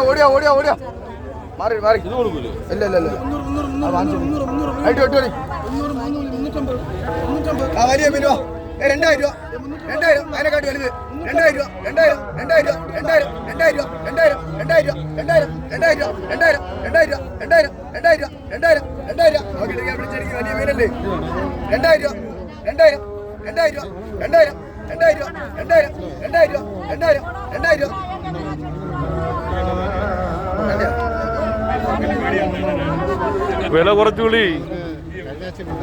ഓടിയോ ഓടിയോ ഓടിയോ ഓടിയോ മാറി മാറി ഇല്ല ഇല്ല ഇല്ല വലിയ ഏ രണ്ടായിരം രൂപ രണ്ടായിരം അതിനെക്കാട്ടി വലുത് രണ്ടായിരം രൂപ രണ്ടായിരം രണ്ടായിരം രൂപ രണ്ടായിരം രണ്ടായിരം രണ്ടായിരം രണ്ടായിരം രൂപ രണ്ടായിരം രണ്ടായിരം രണ്ടായിരം രണ്ടായിരം രൂപ രണ്ടായിരം രണ്ടായിരം രണ്ടായിരം രണ്ടായിരം നോക്കിയിട്ട് പിടിച്ചെടുക്കുന്ന വലിയ മീനല്ലേ രണ്ടായിരം രൂപ രണ്ടായിരം രണ്ടായിരം രൂപ രണ്ടായിരം രണ്ടായിരം രണ്ടായിരം രണ്ടായിരം രൂപ രണ്ടായിരം രണ്ടായിരം വില കുറച്ചുകൂടി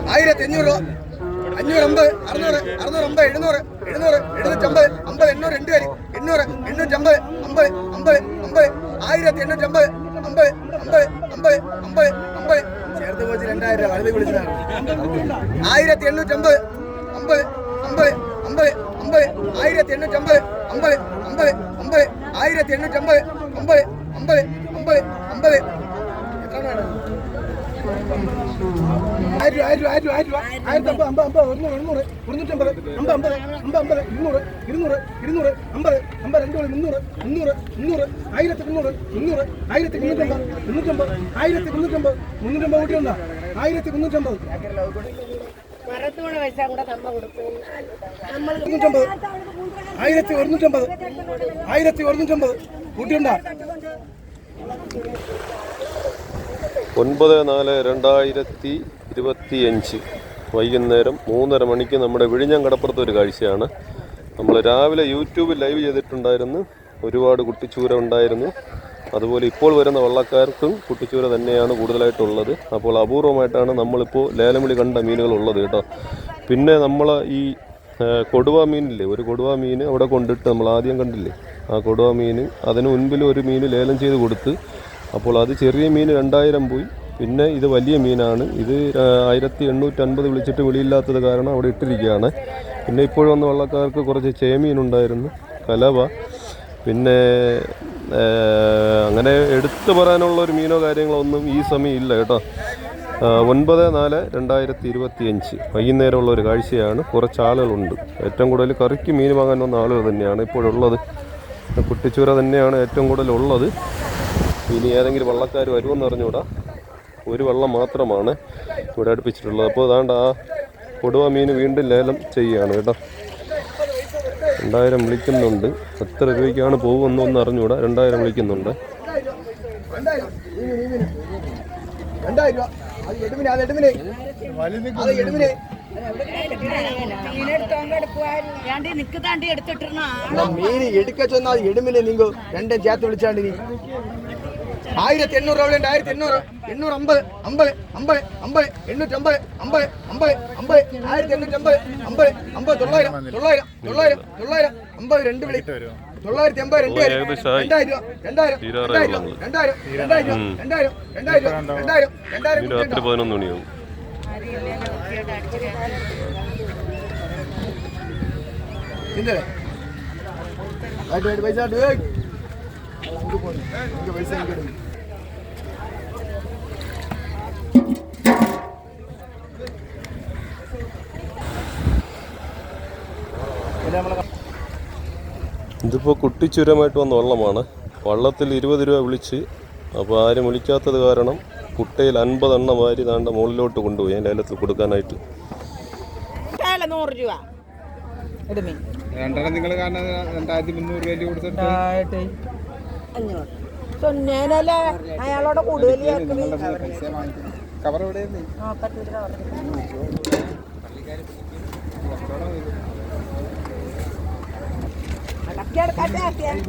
ആയിരത്തി അഞ്ഞൂറ് അഞ്ഞൂറ് അമ്പത് അറുന്നൂറ് അറുന്നൂറ് അമ്പത് എഴുന്നൂറ് എഴുന്നൂറ് എഴുന്നൂറ്റമ്പത് അമ്പത് എണ്ണൂറ് രണ്ട് പേര് എണ്ണൂറ് എണ്ണൂറ്റമ്പത് അമ്പത് അമ്പത് അമ്പത് ആയിരത്തി എണ്ണൂറ്റമ്പത് അമ്പത് അമ്പത് അമ്പത് അമ്പത് അമ്പത് ചേർത്ത് പോയി രണ്ടായിരം രൂപ വലുത് വിളിച്ചതാണ് ആയിരത്തി എണ്ണൂറ്റമ്പത് അമ്പത് അമ്പത് അമ്പത് അമ്പത് ആയിരത്തി എണ്ണൂറ്റമ്പത് അമ്പത് അമ്പത് അമ്പത് ആയിരത്തി എണ്ണൂറ്റമ്പത് അമ്പത് അമ്പത് അമ്പത് അമ്പത് എത്ര വേണം ആയിരം ആയിരം ആയിരം ആയിരം ആയിരത്തി അമ്പത് അമ്പത് അമ്പത് ഒരുന്നൂറ് എണ്ണൂറ് മുന്നൂറ്റമ്പത് അമ്പത് അമ്പത് അമ്പത് അമ്പത് ഇരുന്നൂറ് ഇരുന്നൂറ് ഇരുന്നൂറ് അമ്പത് അമ്പത് രണ്ട് മുന്നൂറ് മുന്നൂറ് മുന്നൂറ് ആയിരത്തി മുന്നൂറ് മുന്നൂറ് ആയിരത്തി മുന്നൂറ്റമ്പത് മുന്നൂറ്റമ്പത് ആയിരത്തി മുന്നൂറ്റമ്പത് മുന്നൂറ്റമ്പത് കൂട്ടിയുണ്ടോ ആയിരത്തി മുന്നൂറ്റമ്പത് മരത്തൂടെ പൈസ കൂടെ നമ്മ കൊടുക്കും. നമ്മൾ മുന്നൂറ്റമ്പത് ആയിരത്തി ഒരുന്നൂറ്റമ്പത് ആയിരത്തി ഒരുന്നൂറ്റമ്പത് കൂട്ടിയുണ്ടോ ഒൻപത് നാല് രണ്ടായിരത്തി ഇരുപത്തിയഞ്ച് വൈകുന്നേരം മൂന്നര മണിക്ക് നമ്മുടെ വിഴിഞ്ഞം കടപ്പുറത്ത് ഒരു കാഴ്ചയാണ്. നമ്മൾ രാവിലെ യൂട്യൂബിൽ ലൈവ് ചെയ്തിട്ടുണ്ടായിരുന്നു. ഒരുപാട് കുട്ടിച്ചൂര ഉണ്ടായിരുന്നു. അതുപോലെ ഇപ്പോൾ വരുന്ന വള്ളക്കാർക്കും കുട്ടിച്ചൂര തന്നെയാണ് കൂടുതലായിട്ടുള്ളത്. അപ്പോൾ അപൂർവമായിട്ടാണ് നമ്മളിപ്പോൾ ലേലം വിളി കണ്ട മീനുകൾ ഉള്ളത് കേട്ടോ. പിന്നെ നമ്മൾ ഈ കൊടുവ മീനില്ലേ? ഒരു കൊടുവ മീൻ അവിടെ കൊണ്ടിട്ട് നമ്മൾ ആദ്യം കണ്ടില്ലേ? ആ കൊടുവ മീൻ അതിന് മുൻപിൽ ഒരു മീൻ ലേലം ചെയ്ത് കൊടുത്ത് അപ്പോൾ അത് ചെറിയ മീൻ രണ്ടായിരം പോയി. പിന്നെ ഇത് വലിയ മീനാണ്. ഇത് ആയിരത്തി എണ്ണൂറ്റി അൻപത് വിളിച്ചിട്ട് വിളിയില്ലാത്തത് കാരണം അവിടെ ഇട്ടിരിക്കുകയാണ്. പിന്നെ ഇപ്പോൾ വന്ന വള്ളക്കാർക്ക് കുറച്ച് ചേമീനുണ്ടായിരുന്നു കലവ. പിന്നെ അങ്ങനെ എടുത്തു പറയാനുള്ള ഒരു മീനോ കാര്യങ്ങളോ ഒന്നും ഈ സമയം ഇല്ല കേട്ടോ. ഒൻപത് നാല് രണ്ടായിരത്തി ഇരുപത്തി അഞ്ച് വൈകുന്നേരമുള്ള ഒരു കാഴ്ചയാണ്. കുറച്ച് ആളുകളുണ്ട്. ഏറ്റവും കൂടുതൽ കറിക്ക് മീൻ വാങ്ങാൻ വന്ന ആളുകൾ തന്നെയാണ് ഇപ്പോഴുള്ളത്. കുട്ടിച്ചൂര തന്നെയാണ് ഏറ്റവും കൂടുതൽ ഉള്ളത്. ഇനി ഏതെങ്കിലും വള്ളക്കാർ വരുമെന്ന് അറിഞ്ഞുകൂടാ? ഒരു വെള്ളം മാത്രമാണ് ഇവിടെ അടുപ്പിച്ചിട്ടുള്ളത്. അപ്പോൾ അതാണ്ട് ആ കൊടുവ മീൻ വീണ്ടും ലേലം ചെയ്യുകയാണ് കേട്ടോ. രണ്ടായിരം വിളിക്കുന്നുണ്ട്. എത്ര രൂപയ്ക്കാണ് പോകുമെന്നൊന്നും അറിഞ്ഞുകൂടാ. രണ്ടായിരം വിളിക്കുന്നുണ്ട്. മീൻ, ഈ മീൻ. രണ്ടായിരം രൂപ. അത് എടുമിനെ അത് എടുമിനെ അത് എടുമിനെ മീനെടുത്തോണ്ട് എടുക്കുവായിരുന്നു ഏണ്ടി നിക്ക് താണ്ടി എടുത്തിട്ടിരുന്ന എന്നാ മീൻ എടുക്ക ചെന്നാൽ എടുമിനെ നിങ്ങൾ രണ്ടും ചേർത്ത് വിളിച്ചാണ്ട് നീ ആയിരത്തി എണ്ണൂറ് രൂപ ഉണ്ട്. ആയിരത്തി എണ്ണൂറ് എണ്ണൂറ് അമ്പത് അമ്പത് അമ്പത് അമ്പത് എണ്ണൂറ്റി അമ്പത് അമ്പത് അമ്പത് അമ്പത് ആയിരത്തി എണ്ണൂറ്റി അമ്പത് അമ്പത് തൊള്ളായിരം തൊള്ളായിരം തൊള്ളായിരം തൊള്ളായിരം അമ്പത് രണ്ട് വിളി. തൊള്ളായിരത്തി അമ്പത്. രണ്ടായിരം രണ്ടായിരം രണ്ടായിരം. രണ്ടായിരം രണ്ടായിരം രണ്ടായിരം രണ്ടായിരം രണ്ടായിരം രണ്ടായിരം രാത്രി പതിനൊന്ന് മണിയാവും പൈസ പൈസ ഇതിപ്പോൾ കുട്ടിച്ചുരമായിട്ട് വന്ന വള്ളമാണ്. വള്ളത്തിൽ ഇരുപത് രൂപ വിളിച്ച് അപ്പോൾ ആരും വിളിക്കാത്തത് കാരണം കുട്ടയിൽ അൻപതെണ്ണം വാരി താണ്ട മുകളിലോട്ട് കൊണ്ടുപോയി. എന്റെ ലേലത്തിൽ കൊടുക്കാനായിട്ട്. വില നൂറ് രൂപ? എടുമീൻ രണ്ടെണ്ണം നിങ്ങൾ കാരണം രണ്ടായിരത്തി മുന്നൂറ് രൂപ കൊടുത്തിട്ട്? അഞ്ഞൂറ് സൊന്നേനല്ലേ അയാളോട് കൂടുതൽ കവർ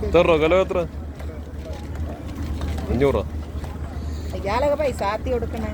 എത്ര കിലോ എത്ര? അഞ്ഞൂറ് ഇയാളൊക്കെ പൈസ ആത്തി കൊടുക്കണേ.